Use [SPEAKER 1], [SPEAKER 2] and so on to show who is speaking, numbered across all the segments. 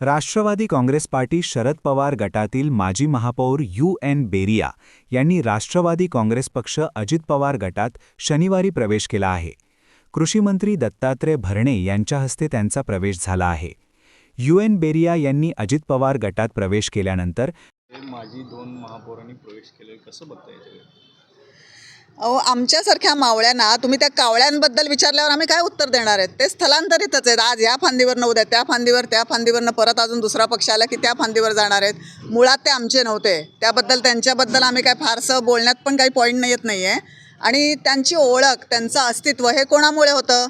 [SPEAKER 1] Rashtrawadi Congress party Sharad Pawar गटातील माजी महापौर यू एन बेरिया यांनी राष्ट्रवादी काँग्रेस पक्ष अजित पवार गटात शनिवारी प्रवेश केला आहे. कृषीमंत्री दत्तात्रय भरणे यांच्या हस्ते त्यांचा प्रवेश झाला आहे. यू एन बेरिया यांनी अजित पवार गटात प्रवेश केल्यानंतर
[SPEAKER 2] माझी दोन महापौरांनी प्रवेश केले. कसं बघता येईल
[SPEAKER 3] अहो आमच्यासारख्या मावळ्यांना तुम्ही त्या कावळ्यांबद्दल विचारल्यावर आम्ही काय उत्तर देणार आहेत? ते स्थलांतरितच आहेत. आज या फांदीवरनं उद्या त्या फांदीवर त्या फांदीवरनं परत अजून दुसरा पक्ष आला की त्या फांदीवर जाणार आहेत. मुळात ते आमचे नव्हते. त्याबद्दल त्यांच्याबद्दल आम्ही काय फारसं बोलण्यात पण काही पॉईंट नाही येत नाही आहे आणि त्यांची ओळख त्यांचं अस्तित्व हे कोणामुळे होतं?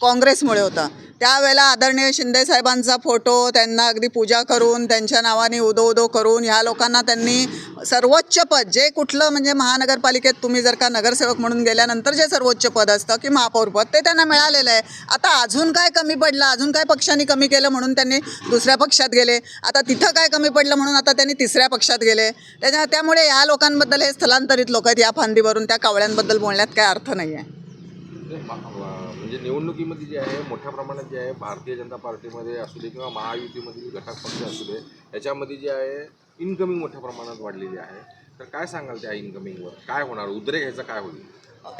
[SPEAKER 3] काँग्रेसमुळे होतं. त्यावेळेला आदरणीय शिंदे साहेबांचा फोटो त्यांना अगदी पूजा करून त्यांच्या नावाने उदो उदो करून ह्या लोकांना त्यांनी सर्वोच्च पद जे कुठलं म्हणजे महानगरपालिकेत तुम्ही जर का नगरसेवक म्हणून गेल्यानंतर जे सर्वोच्च पद असतं की महापौरपद ते त्यांना मिळालेलं आहे. आता अजून काय कमी पडलं? अजून काय पक्षांनी कमी केलं म्हणून त्यांनी दुसऱ्या पक्षात गेले? आता तिथं काय कमी पडलं म्हणून आता त्यांनी तिसऱ्या पक्षात गेले? त्याच्या त्यामुळे या लोकांबद्दल हे स्थलांतरित लोक आहेत या फांदीवरून त्या कावळ्यांबद्दल बोलण्यात काय अर्थ नाही आहे
[SPEAKER 4] नाही, म्हणजे निवडणुकीमध्ये जे आहे मोठ्या प्रमाणात जे आहे भारतीय जनता पार्टीमध्ये असू दे किंवा महायुतीमधील घटक पक्ष असू दे याच्यामध्ये जे आहे इन्कमिंग मोठ्या प्रमाणात वाढलेली आहे. तर काय सांगाल त्या इन्कमिंगवर काय होणार? उद्रेक ह्याचं काय होईल?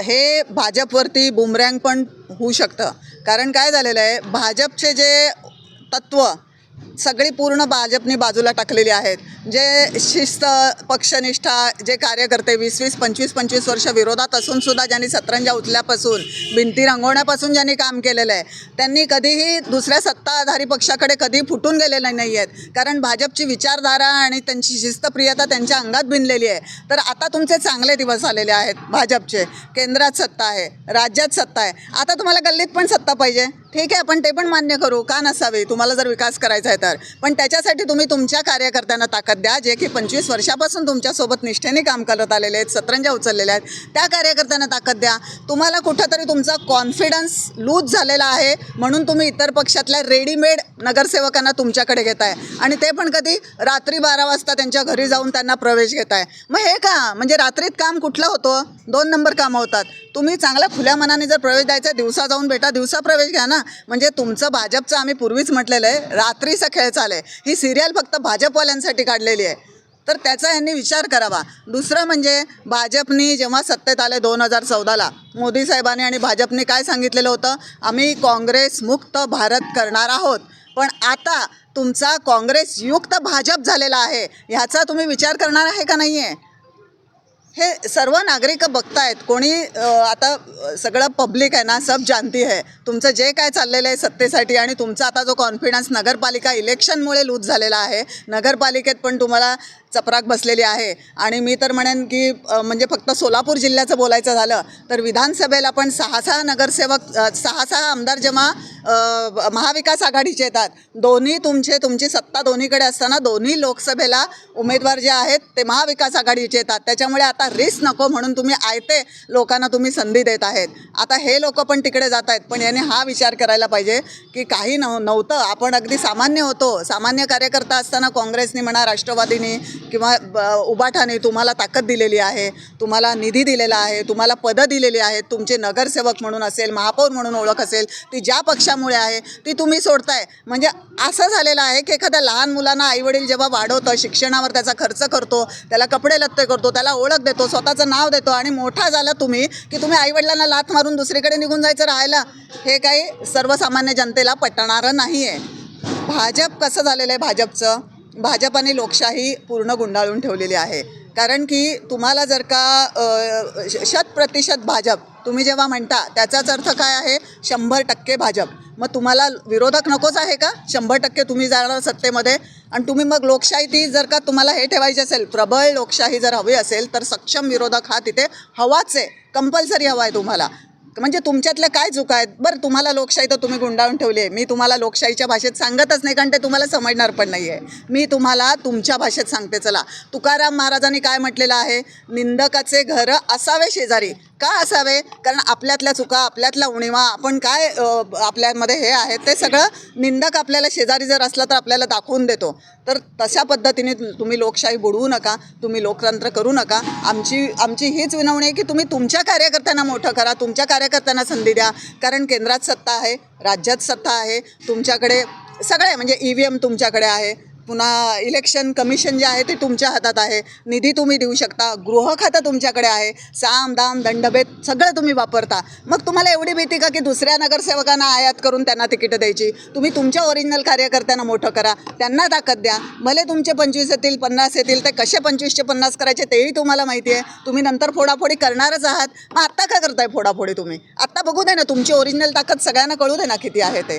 [SPEAKER 3] हे भाजपवरती बुमरँग पण होऊ शकतं. कारण काय झालेलं आहे? भाजपचे जे तत्त्व सगळी पूर्ण भाजपने बाजूला टाकलेली आहेत. जे शिस्त पक्षनिष्ठा जे कार्यकर्ते वीस वीस पंचवीस पंचवीस वर्ष विरोधात असून सुद्धा ज्यांनी सतरंजा उचल्यापासून भिंती रंगवण्यापासून ज्यांनी काम केलेलं आहे त्यांनी कधीही दुसऱ्या सत्ताधारी पक्षाकडे कधी फुटून गेलेले नाही आहेत कारण भाजपची विचारधारा आणि त्यांची शिस्तप्रियता त्यांच्या अंगात भिनलेली आहे. तर आता तुमचे चांगले दिवस आलेले आहेत भाजपचे. केंद्रात सत्ता आहे राज्यात सत्ता आहे. आता तुम्हाला गल्लीत पण सत्ता पाहिजे. ठीक आहे पण ते पण मान्य करू. का नसावे? तुम्हाला जर विकास करायचा आहे तर. पण त्याच्यासाठी तुम्ही तुमच्या कार्यकर्त्यांना ताकद द्या जे की पंचवीस वर्षापासून तुमच्यासोबत निष्ठेने काम करत आलेले आहेत सतरंजा उचललेल्या आहेत. त्या कार्यकर्त्यांना ताकद द्या. तुम्हाला कुठंतरी तुमचा कॉन्फिडन्स लूज झालेला आहे म्हणून तुम्ही इतर पक्षातल्या रेडीमेड नगरसेवकांना तुमच्याकडे घेताय. आणि ते पण कधी रात्री बारा वाजता त्यांच्या घरी जाऊन त्यांना प्रवेश घेताय. मग हे का? म्हणजे रात्रीत काम कुठलं होतं? दोन नंबर कामं होतात. तुम्ही चांगल्या खुल्या मनाने जर प्रवेश द्यायचा दिवसा जाऊन बेटा दिवसा प्रवेश घ्या ना. म्हणजे तुमचं भाजपचं आम्ही पूर्वीच म्हटलेलं आहे रात्रीचा खेळ चालय ही सिरियल फक्त भाजपवाल्यांसाठी काढलेली आहे. तर त्याचा यांनी विचार करावा. दुसरं म्हणजे भाजपनी जेव्हा सत्तेत आले दोन हजार चौदाला मोदी साहेबांनी आणि भाजपने काय सांगितलेलं होतं? आम्ही काँग्रेस मुक्त भारत करणार आहोत. पण आता तुमचा काँग्रेसयुक्त भाजप झालेला आहे. ह्याचा तुम्ही विचार करणार आहे का नाही आहे हे सर्व नागरिक बघतायत कोणी आता सगळं पब्लिक आहे ना सब जानती आहे तुमचं जे काय चाललेलं आहे सत्तेसाठी आणि तुमचा आता जो कॉन्फिडन्स नगरपालिका इलेक्शनमुळे लूज झालेला आहे नगरपालिकेत पण तुम्हाला चपराक बसलेली आहे. आणि मी तर म्हणेन की म्हणजे फक्त सोलापूर जिल्ह्याचं बोलायचं झालं तर विधानसभेला पण सहा सहा नगरसेवक सहा सहा आमदार जेव्हा महाविकास आघाडीचे येतात दोन्ही तुमचे तुमची सत्ता दोन्हीकडे असताना दोन्ही लोकसभेला उमेदवार जे आहेत ते महाविकास आघाडीचे येतात. त्याच्यामुळे आता रिस्क नको म्हणून तुम्ही आयते लोकांना तुम्ही संधी देत आहेत. आता हे लोक पण तिकडे जात आहेत पण याने हा विचार करायला पाहिजे की काही नव नव्हतं. आपण अगदी सामान्य होतो. सामान्य कार्यकर्ता असताना काँग्रेसनी म्हणा राष्ट्रवादीनी किंवा ब- उबाठाने तुम्हाला ताकद दिलेली आहे तुम्हाला निधी दिलेला आहे तुम्हाला पदं दिलेली आहेत तुमचे नगरसेवक म्हणून असेल महापौर म्हणून ओळख असेल ती ज्या पक्षामुळे आहे ती तुम्ही सोडताय. म्हणजे असं झालेलं आहे की एखाद्या लहान मुलांना आईवडील जेव्हा वाढवतं शिक्षणावर त्याचा खर्च करतो त्याला कपडे लत्ते करतो त्याला ओळख देतो स्वतःचं नाव देतो आणि मोठा झाला तुम्ही की तुम्ही आईवडिलांना लाथ मारून दुसरीकडे निघून जायचं राहायला हे काही सर्वसामान्य जनतेला पटणारं नाही आहे भाजप कसं झालेलं आहे भाजपचं? भाजपाने लोकशाही पूर्ण गुंडाळून ठेवलेली आहे. कारण की तुम्हाला जर का श- शत प्रतिशत भाजप तुम्ही जेव्हा म्हणता त्याचाच अर्थ काय आहे? शंभर टक्के भाजप. मग तुम्हाला विरोधक नकोच आहे का? शंभर टक्के तुम्ही जाणार सत्तेमध्ये. आणि तुम्ही मग लोकशाही ती जर का तुम्हाला हे ठेवायची असेल प्रबळ लोकशाही जर हवी असेल तर सक्षम विरोधक हा तिथे हवाच आहे. कंपल्सरी हवा आहे तुम्हाला. म्हणजे तुमच्यातल्या काय चुका आहेत? बरं तुम्हाला लोकशाही तर तुम्ही गुंडाळून ठेवली आहे. मी तुम्हाला लोकशाहीच्या भाषेत सांगतच नाही कारण ते तुम्हाला समजणार पण नाही आहे मी तुम्हाला तुमच्या भाषेत सांगते चला. तुकाराम महाराजांनी काय म्हटलेलं आहे? निंदकाचे घर असावे शेजारी. का असावे कारण आपल्यातल्या चुका आपल्यातल्या उणीवा आपण काय आपल्यामध्ये हे आहे ते सगळं निंदक आपल्याला शेजारी जर असला तर आपल्याला दाखवून देतो. तर तशा पद्धतीने तुम्ही लोकशाही बुडवू नका तुम्ही लोकतंत्र करू नका. आमची आमची हीच विनवणी आहे की तुम्ही तुमच्या कार्यकर्त्यांना मोठं करा तुमच्या कार्यकर्त्यांना संधी द्या. कारण केंद्रात सत्ता आहे राज्यात सत्ता आहे तुमच्याकडे सगळे म्हणजे ई व्ही एम तुमच्याकडे आहे. पुन्हा इलेक्शन कमिशन जे आहे ते तुमच्या हातात आहे. निधी तुम्ही देऊ शकता गृह खातं तुमच्याकडे आहे साम दाम दंडभेद सगळं तुम्ही वापरता. मग तुम्हाला एवढी भीती का की दुसऱ्या नगरसेवकांना आयात करून त्यांना तिकीटं द्यायची? तुम्ही तुमच्या ओरिजिनल कार्यकर्त्यांना मोठं करा त्यांना ताकद द्या. भले तुमचे पंचवीस येतील पन्नास येतील ते कसे पंचवीसचे पन्नास करायचे तेही तुम्हाला माहिती आहे. तुम्ही नंतर फोडाफोडी करणारच आहात. मग आत्ता का करताय फोडाफोडी तुम्ही? आत्ता बघू दे ना तुमची ओरिजिनल ताकद सगळ्यांना कळू दे ना किती आहे ते.